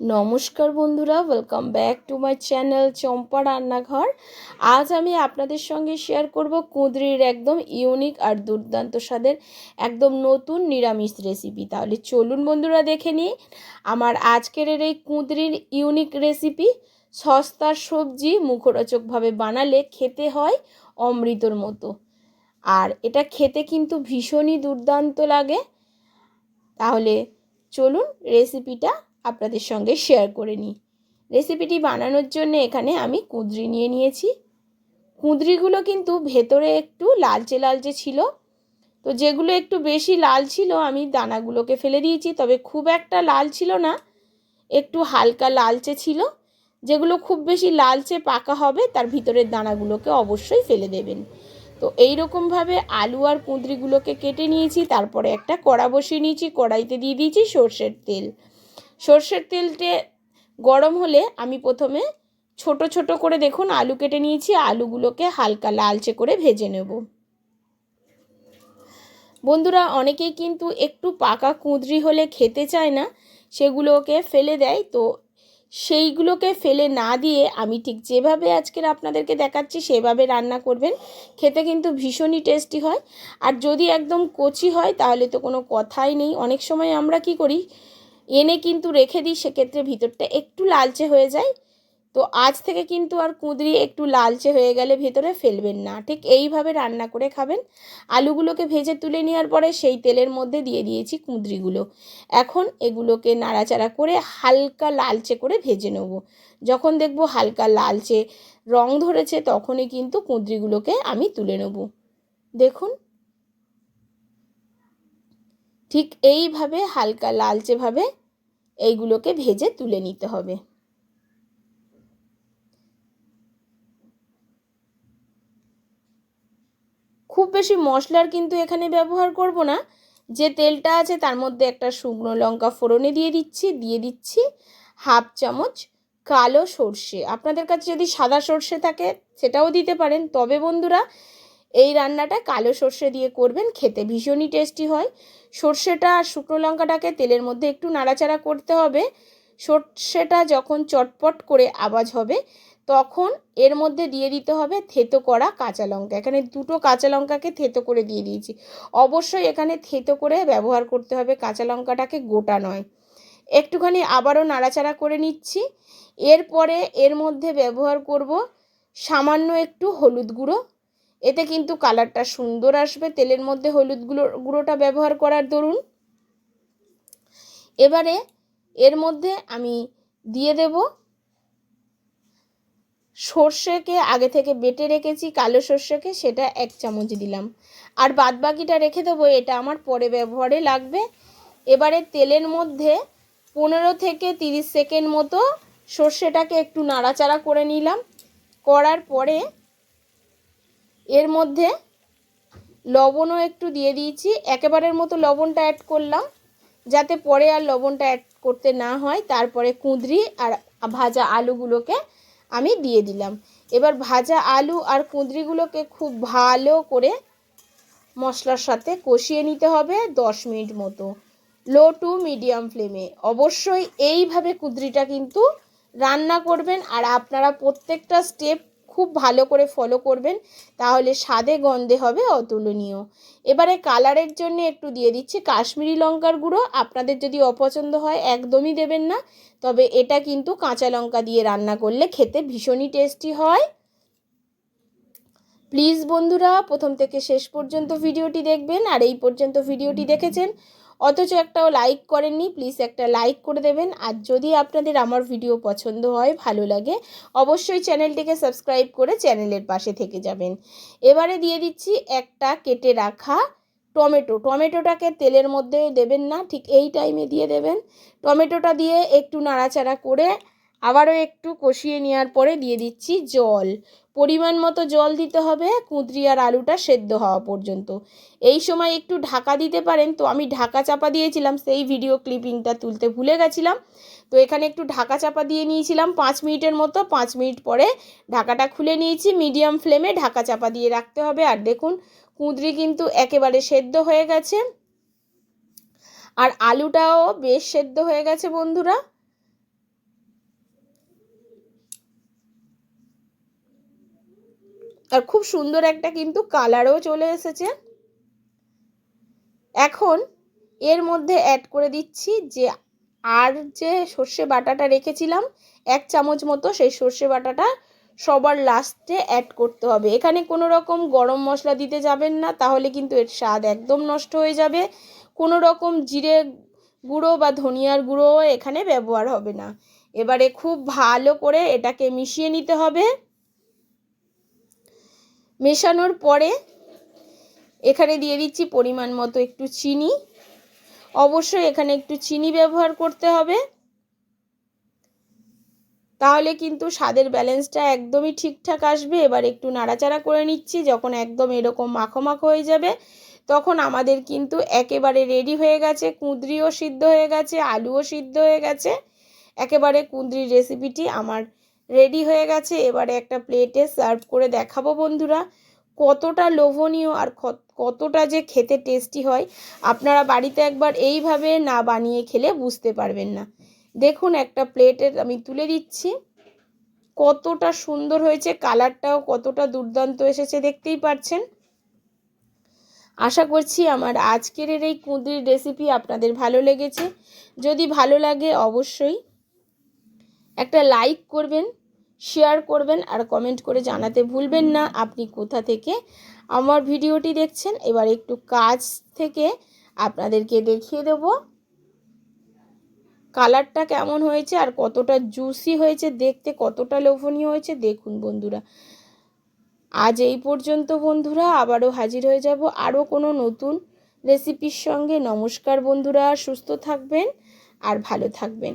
নমস্কার বন্ধুরা welcome back to my channel Champa রান্নাঘর। আজ আমি আপনাদের সঙ্গে শেয়ার করব কুঁদরির একদম ইউনিক আর দুর্দান্ত স্বাদের একদম নতুন নিরামিষ রেসিপি তাহলে চলুন বন্ধুরা দেখে নিই, আমার আজকের এই কুঁদরির ইউনিক রেসিপি সস্তার সবজি মুখরোচকভাবে বানালে খেতে হয় অমৃতর মতো। আর এটা খেতে কিন্তু ভীষণই দুর্দান্ত লাগে। তাহলে চলুন রেসিপিটা আপনাদের সঙ্গে শেয়ার করে নিই। রেসিপিটি বানানোর জন্য এখানে আমি কুঁদরি নিয়ে নিয়েছি। কুঁদরিগুলো কিন্তু ভেতরে একটু লালচে লালচে ছিল। তো যেগুলো একটু বেশি লাল ছিল, আমি দানাগুলোকে ফেলে দিয়েছি। তবে খুব একটা লাল ছিল না, একটু হালকা লালচে ছিল। যেগুলো খুব বেশি লালচে পাকা হবে, তার ভিতরের দানাগুলোকে অবশ্যই ফেলে দেবেন। তো এই রকমভাবে আলু আর কুঁদরিগুলোকে কেটে নিয়েছি, তারপরে একটা কড়া বসিয়ে নিয়েছি, কড়াইতে দিয়ে দিয়েছি সর্ষের তেল। সর্ষের তেলটে গরম হলে আমি প্রথমে ছোট ছোট করে দেখুন, আলু কেটে নিয়েছি, আলুগুলোকে হালকা লালচে করে ভেজে নেব। বন্ধুরা, অনেকেই কিন্তু একটু পাকা কুঁদরি হলে খেতে চায় না, সেগুলোকে ফেলে দেয়। তো সেইগুলোকে ফেলে না দিয়ে আমি ঠিক যেভাবে আজকের আপনাদেরকে দেখাচ্ছি, সেভাবে রান্না করবেন। খেতে কিন্তু ভীষণই টেস্টি হয়। আর যদি একদম কচি হয়, তাহলে তো কোনো কথাই নেই। অনেক সময় আমরা কি করি এনে কিন্তু রেখে দিই, সেক্ষেত্রে ভিতরটা একটু লালচে হয়ে যায়। তো আজ থেকে কিন্তু আর কুঁদরি একটু লালচে হয়ে গেলে ভেতরে ফেলবেন না। ঠিক এইভাবে রান্না করে খাবেন। আলুগুলোকে ভেজে তুলে নেওয়ার পরে সেই তেলের মধ্যে দিয়ে দিয়েছি কুঁদরিগুলো। এখন এগুলোকে নাড়াচাড়া করে হালকা লালচে করে ভেজে নেব। যখন দেখব হালকা লালচে রং ধরেছে, তখনই কিন্তু কুঁদরিগুলোকে আমি তুলে নেব। দেখুন ঠিক এইভাবে হালকা লালচেভাবে এইগুলোকে ভেজে তুলে নিতে হবে। খুব বেশি মশলার কিন্তু এখানে ব্যবহার করব না। যে তেলটা আছে তার মধ্যে একটা শুকনো লঙ্কা ফোড়নে দিয়ে দিচ্ছি দিয়ে দিচ্ছি হাফ চামচ কালো সর্ষে। আপনাদের কাছে যদি সাদা সর্ষে থাকে সেটাও দিতে পারেন। তবে বন্ধুরা এই রান্নাটা কালো সর্ষে দিয়ে করবেন, খেতে ভীষণই টেস্টি হয়। সর্ষেটা আর শুকনো লঙ্কাটাকে তেলের মধ্যে একটু নাড়াচাড়া করতে হবে। সর্ষেটা যখন চটপট করে আওয়াজ হবে, তখন এর মধ্যে দিয়ে দিতে হবে থেতো করা কাঁচা লঙ্কা। এখানে দুটো কাঁচা লঙ্কাকে থেতো করে দিয়ে দিয়েছি। অবশ্যই এখানে থেতো করে ব্যবহার করতে হবে, কাঁচা লঙ্কাটাকে গোটা নয়। একটুখানি আবারও নাড়াচাড়া করে নিচ্ছি। এরপরে এর মধ্যে ব্যবহার করব সামান্য একটু হলুদ গুঁড়ো। এতে কিন্তু কালারটা সুন্দর আসবে। তেলের মধ্যে হলুদ গুঁড়ো গুঁড়োটা ব্যবহার করার দরুন। এবারে এর মধ্যে আমি দিয়ে দেব সর্ষেকে আগে থেকে বেটে রেখেছি, কালো সর্ষেকে সেটা এক চামচ দিলাম। আর বাদ বাকিটা রেখে দেবো, এটা আমার পরে ব্যবহারে লাগবে। এবারে তেলের মধ্যে পনেরো থেকে তিরিশ সেকেন্ড মতো সর্ষেটাকে একটু নাড়াচাড়া করে নিলাম। করার পরে এর মধ্যে লবণও একটু দিয়ে দিয়েছি। একেবারের মতো লবণটা অ্যাড করলাম, যাতে পরে আর লবণটা অ্যাড করতে না হয়। তারপরে কুঁদরি আর ভাজা আলুগুলোকে আমি দিয়ে দিলাম। এবার ভাজা আলু আর কুঁদরিগুলোকে খুব ভালো করে মশলার সাথে কষিয়ে নিতে হবে দশ মিনিট মতো, লো টু মিডিয়াম ফ্লেমে। অবশ্যই এইভাবে কুঁদরিটা কিন্তু রান্না করবেন, আর আপনারা প্রত্যেকটা স্টেপ খুব ভালো করে ফলো করবেন, তাহলে স্বাদে গন্ধে হবে অতুলনীয়। এবারে কালারের জন্য একটু দিয়ে দিচ্ছি কাশ্মীরি লঙ্কার গুঁড়ো। আপনাদের যদি অপছন্দ হয়, একদমই দেবেন না। তবে এটা কিন্তু কাঁচা লঙ্কা দিয়ে রান্না করলে খেতে ভীষণই টেস্টি হয়। প্লিজ বন্ধুরা, প্রথম থেকে শেষ পর্যন্ত ভিডিওটি দেখবেন আর এই পর্যন্ত ভিডিওটি দেখেছেন, অথচ একটাও লাইক করেননি প্লিজ একটা লাইক করে দেবেন। আর যদি আপনাদের আমার ভিডিও পছন্দ হয়, ভালো লাগে, অবশ্যই চ্যানেলটিকে সাবস্ক্রাইব করে চ্যানেলের পাশে থেকে যাবেন। এবারে দিয়ে দিচ্ছি একটা কেটে রাখা টমেটো। টমেটোটাকে তেলের মধ্যে দেবেন না, ঠিক এই টাইমে দিয়ে দেবেন। টমেটোটা দিয়ে একটু নাড়াচাড়া করে আবারও একটু কষিয়ে নেওয়ার পরে দিয়ে দিচ্ছি জল। পরিমাণ মতো জল দিতে হবে, কুঁদরি আর আলুটা সেদ্ধ হওয়া পর্যন্ত। এই সময় একটু ঢাকা দিতে পারেন, তো আমি ঢাকা চাপা দিয়েছিলাম, সেই ভিডিও ক্লিপিংটা তুলতে ভুলে গেছিলাম। তো এখানে একটু ঢাকা চাপা দিয়ে নিয়েছিলাম, পাঁচ মিনিটের মতো, পাঁচ মিনিট পরে ঢাকাটা খুলে নিয়েছি মিডিয়াম ফ্লেমে ঢাকা চাপা দিয়ে রাখতে হবে। আর দেখুন, কুঁদরি কিন্তু একেবারে সেদ্ধ হয়ে গেছে। আর আলুটাও বেশ সেদ্ধ হয়ে গেছে, বন্ধুরা। আর খুব সুন্দর একটা কিন্তু কালারও চলে এসেছে। এখন এর মধ্যে অ্যাড করে দিচ্ছি যে আর যে সর্ষে বাটাটা রেখেছিলাম, এক চামচ মতো সেই সর্ষে বাটাটা সবার লাস্টে অ্যাড করতে হবে। এখানে কোনো রকম গরম মশলা দিতে যাবেন না, তাহলে কিন্তু এর স্বাদ একদম নষ্ট হয়ে যাবে। কোনো রকম জিরে গুঁড়ো বা ধনিয়ার গুঁড়ো এখানে ব্যবহার হবে না। এবারে খুব ভালো করে এটাকে মিশিয়ে নিতে হবে। মেশানোর পরে এখানে দিয়ে দিচ্ছি পরিমাণ মতো একটু চিনি। অবশ্যই এখানে একটু চিনি ব্যবহার করতে হবে। তাহলে কিন্তু স্বাদের ব্যালেন্সটা একদমই ঠিকঠাক আসবে। এবার একটু নাড়াচাড়া করে নিচ্ছি, যখন একদম এরকম মাখো মাখো হয়ে যাবে, তখন আমাদের কিন্তু একেবারে রেডি হয়ে গেছে। কুঁদরিও সিদ্ধ হয়ে গেছে, আলুও সিদ্ধ হয়ে গেছে। একেবারে কুঁদরির রেসিপিটি আমার রেডি হয়ে গেছে। এবারে একটা প্লেটে সার্ভ করে দেখাবো বন্ধুরা। কতটা লোভনীয় আর কতটা যে খেতে টেস্টি হয়, আপনারা বাড়িতে একবার এইভাবে না বানিয়ে খেলে বুঝতে পারবেন না। দেখুন একটা প্লেটের আমি তুলে দিচ্ছি। কতটা সুন্দর হয়েছে কালারটাও কতটা দুর্দান্ত এসেছে, দেখতেই পাচ্ছেন। আশা করছি আমার আজকের এই কুঁদরির রেসিপি আপনাদের ভালো লেগেছে। যদি ভালো লাগে অবশ্যই একটা লাইক করবেন। শেয়ার করবেন আর কমেন্ট করে জানাতে ভুলবেন না। আপনি কোথা থেকে আমার ভিডিওটি দেখছেন? এবার একটু কাজ থেকে আপনাদেরকে দেখিয়ে দেব। কালারটা কেমন হয়েছে আর কতটা জুসি হয়েছে, দেখতে কতটা লোভনীয় হয়েছে, দেখুন বন্ধুরা। আজ এই পর্যন্ত বন্ধুরা, আবারও হাজির হয়ে যাব আরও কোনো নতুন রেসিপির সঙ্গে। নমস্কার বন্ধুরা, সুস্থ থাকবেন আর ভালো থাকবেন।